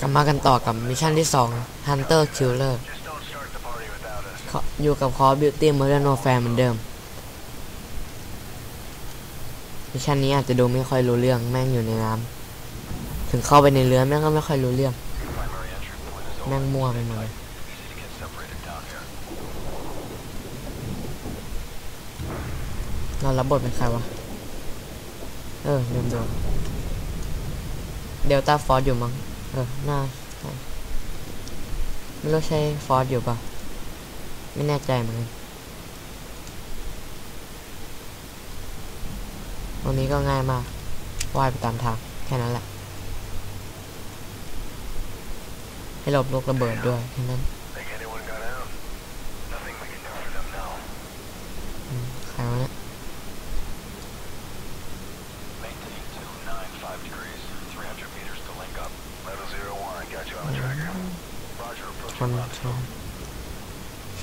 กลับมากันต่อกับมิชชั่นที่2 Hunter Killer อยู่กับ Call of Duty Modern Warfare เหมือนเดิม มิชชั่นนี้อาจจะดูไม่ค่อยรู้เรื่องแม่งอยู่ในน้ำถึงเข้าไปในเรือแม่งก็ไม่ค่อยรู้เรื่อง แม่งมั่วไปหมดเลยเรารับบทเป็นใครวะ เออลืมดู เดลต้าฟอร์อยู่มั้ง เออ น่า ไม่รู้ใช่ฟอร์อยู่ปะไม่แน่ใจเหมือนกันตรงนี้ก็ง่ายมากว่ายไปตามทาง แค่นั้นแหละ ให้หลบลูกระเบิดด้วย แค่นั้น Think anyone got out? Nothing we can do for them now. อืมใครวะเนี่ย Maintain 295 degrees, 300 meters to link up. Metal Zero One, got you on the tracker. Roger, ช approaching น ชน ชนไม่ได้เว้ย SEAL team should be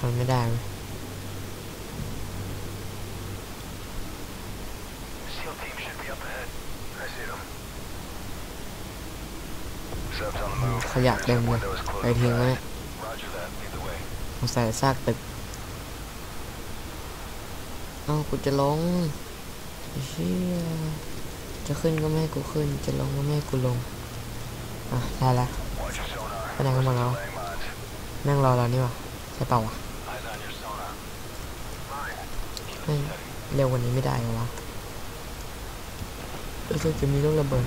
up ahead. I see them. Subs on the move. ขยะเต็มเลย Window is ไป closed. ทิ้งแล้วเนี่ย Roger that. Lead the way. สงสัยซากตึกเอ้ากูจะลงไอ้เชี่ยจะขึ้นก็ไม่ให้กูขึ้น จะลงก็ไม่ให้กูลง อะ ได้ละ Watch your sonar. ไปไหนกันหมดแล้ว Laying mines. แม่งรอเรานี่วะใช่เปล่าวะ ไม่เร็วกว่านี้ไม่ได้วะรู้สึจะมีลูกระเบิด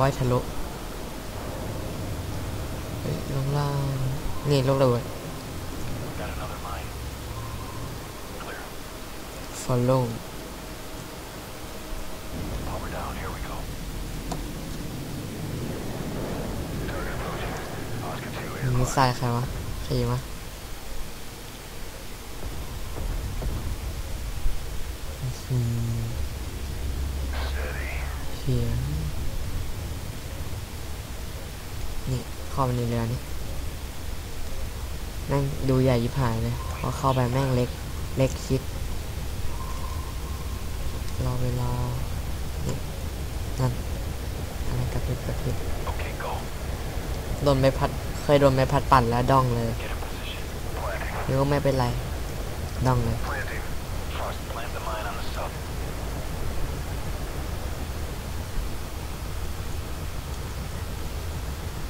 ว่ายทะลุลงล่าง นี่ลงระเบิด follow มีสายใครวะ ใครยิงวะอืม Steady. เฮียนี่เข้าไปในเรือนี่แม่งดูใหญ่ยิบหายเลยพอเข้าไปแม่งเล็ก เล็กชิดรอเวลานี่นั่นอะไรกระพริบกระพริบ Okay, go. โดนใบพัด เคยโดนใบพัดปั่นแล้วดองเลย Get in position. Planting. หรือว่าไม่เป็นไรดองเลย Planting. Frost, plant the mine on the sub.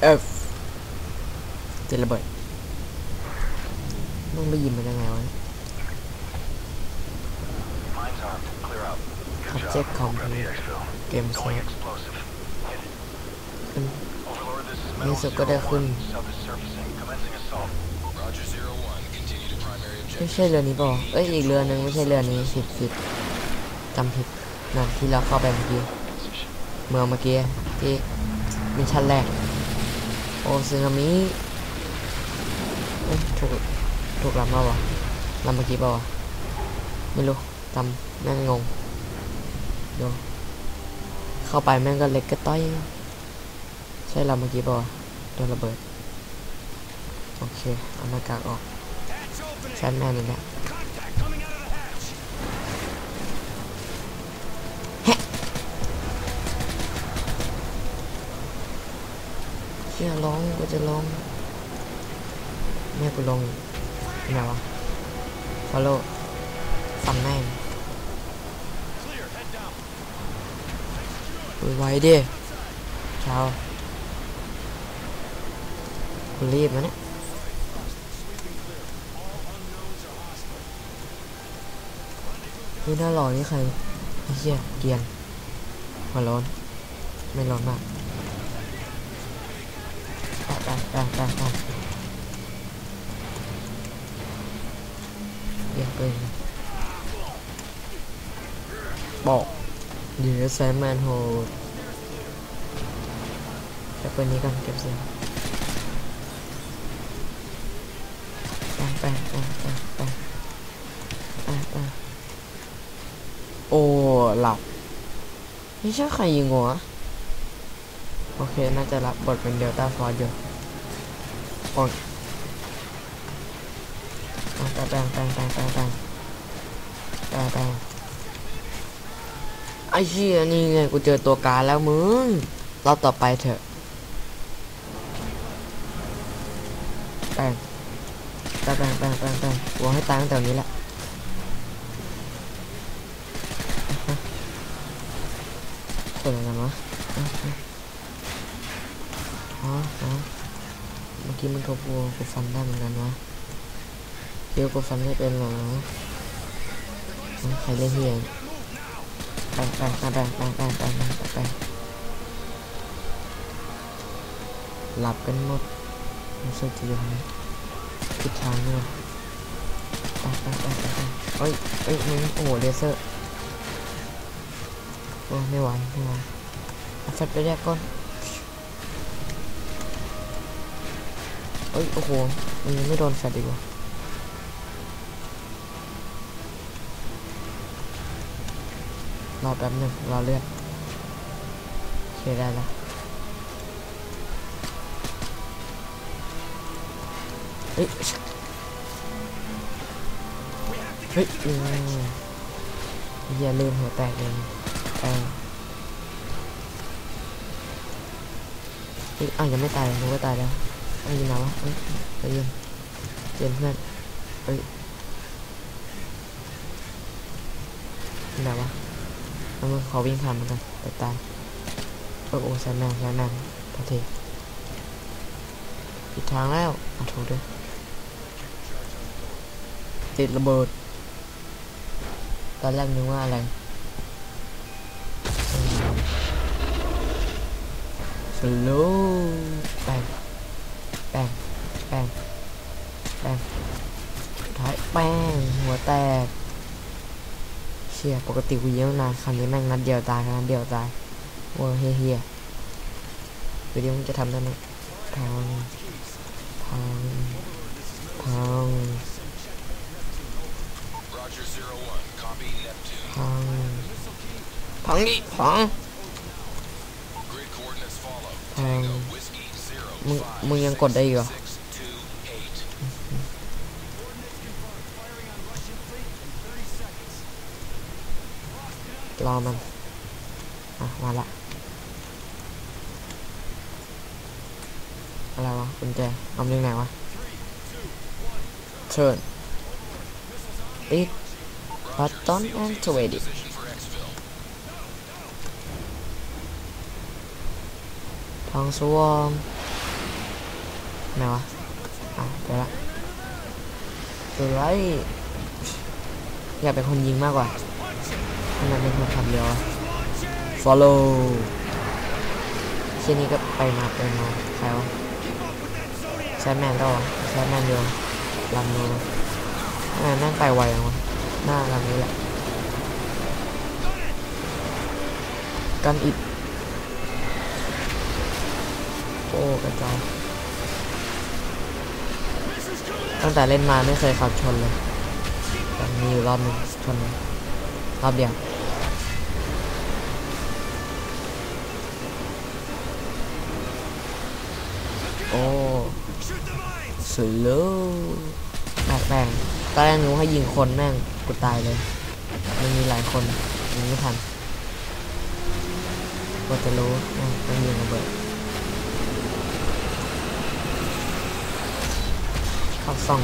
เอฟจะระเบิดมึงไปยิงมันยังไงวะ Mine's armed. Clear out. Good Object job. Grab the complete. exfil. เกมเซ Going ฟ explosive. Hit it. ขึ้น Overlord, this is นี่ Metal สุดก็ได้ขึ้นไม่ใช่เรือนี้ป่าวะเอ้ยอีกเรือนึงไม่ใช่เรือนี้ผิดผิดจำผิดนั่นที่เราเข้าไปเมื่อกี้เมืองเมื่อกี้ที่มิชชั่นแรกโอซึนามิถูกถูกลำมาวะลำเมื่อกี้ป่าวะไม่รู้จำแม่งงงเดี๋ยวเข้าไปแม่งก็เล็กก็ต้อย ใช่ลำเมื่อกี้เปล่าวะโดนระเบิด โอเค เอาหน้ากากออกแชนแม่นี่แหละแฮะเชี่ยร้องกูจะร้องแม่กูลงไหนวะฟอลโล่ฟันแม่งคุยไว้ดิเช้า กูรีบนะเนี่ยนี่น่าหล่อนี่ใครไอ้เหี้ยเกียนหัวร้อน ไม่ร้อนมากไปไปไปไปไปเรียกปืนบอกเดี๋ยวใช้แมนโฮดเก็บปืนนี้ก่อนเก็บเสียง ไปไปไปไปไปโอ้ หลับ นี่ใช่ใครยิงหัว โอเค น่าจะรับบทเป็นเดลต้าฟอร์ดอยู่โอ้ยแปลงแปลงแปลงแปลงแปลงแปลงไอ้เชี่ยนี่ไงกูเจอตัวกาแล้วมึงรอบต่อไปเถอะแปลง แป้งแป้งแป้งแป้งแปงวางให้ตายตั้งแต่นี้แหละเกิดอะไรกันวะอ๋ออ๋อเมื่อกี้มันทุบวัวกูฟันได้เหมือนกันวะเดี๋ยวกูฟันไม่เป็นหรอใครเล่นเฮียแปงแปงแปงแปงแปงแปงแปงแปงแปงหลับกันหมดรู้สึกจะอยู่ไหน ทิศทางด้วยไปไปไปไปไปเอ้ยเอ้ยมึงโอ้โหเลเซอร์โอ้ไม่ไหวไม่ไหวอาแฟลชไปแรกก่อนเอ้ยโอ้โหมันยังไม่โดนแฟลชดีกว่ารอแป๊บหนึ่งรอเลือดโอเคได้แล้ว เฮ้ยเฮ้ยอย่าลืมหัวแตกเลยแป้งเฮ้ยอ้าวยังไม่ตายเลยนึกว่าตายแล้วไอ้ยินนะวะเฮ้ยเย็นเย็นเพื่อนเฮ้ยที่ไหนวะแล้วมึงขอวิ่งผ่านมันกันไปตายโอ้โหแซมแมนแซมแมนพอทีผิดทางแล้วอะถูกด้วย ติดระเบิด ตอนแรกนึกว่าอะไรสโลแปงแปงแปงแปงท้ายแป้งหัวแตก เชี่ยปกติกูเยอะนานครั้งนี้แม่งนัดเดียวตายครั้งเดียวตายโว้เฮียเฮียวิดีโอมึงจะทำได้ไหมพังพังพัง Copy Neptune. พังพังดิพัง Grid coordinates follow. พัง Tango, whiskey, zero, มึง five, มึงยังกดได้อีกเหรอ six, two, eight. รอมันอะมาละอะไรวะกุญแจเอาเรื่องไหนวะเชิญปิด Button activated Position for exfil. ทองสวงไหนวะอะเจอละตัวไรอยากเป็นคนยิงมากกว่าทำไมเป็นคนขับเรือว follow เช่นนี้ก็ไปมาไปมาใครวะใช้แมนต่อใช้แมนเดียวลำนูแม่งนั่งไปไวจังวะ หน้าลำนี้แหละ กันอิดโอ้กระจายตั้งแต่เล่นมาไม่เคยขับชนเลยแต่มีอยู่รอบนึงชนรอบเดียวโอ้สโลแปลกแปลกตอนแรกนึกว่าให้ยิงคนแม่ง กูตายเลย มันมีหลายคนยิงไม่ทันก็จะรู้แม่งต้องยิงระเบิดเข้าซ่อง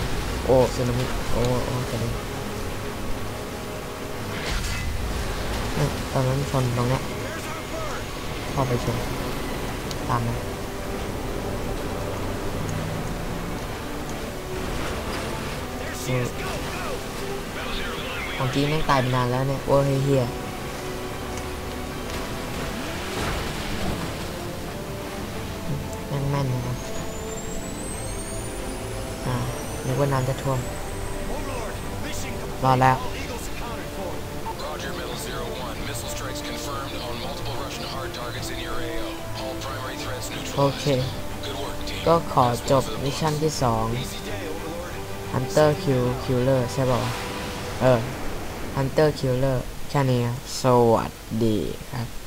โอ้สึนามิโอ้โอ้จะนี้เนี่ยตอนนั้นชนตรงเนี้ยเข้าไปชน ตามมาเออ ของจริแม่งตายไปนานแล้วเนี่ย โอ้ยเฮียแม่นแม่นนะครับอ่านึกว่าน้ำจะท่วม รอแล้ว โอเค ก็ขอจบมิชชั่นที่สอง Hunter Kill Killer ใช่ป่าวเออ Hunter Killer แค่นี้สวัสดีครับ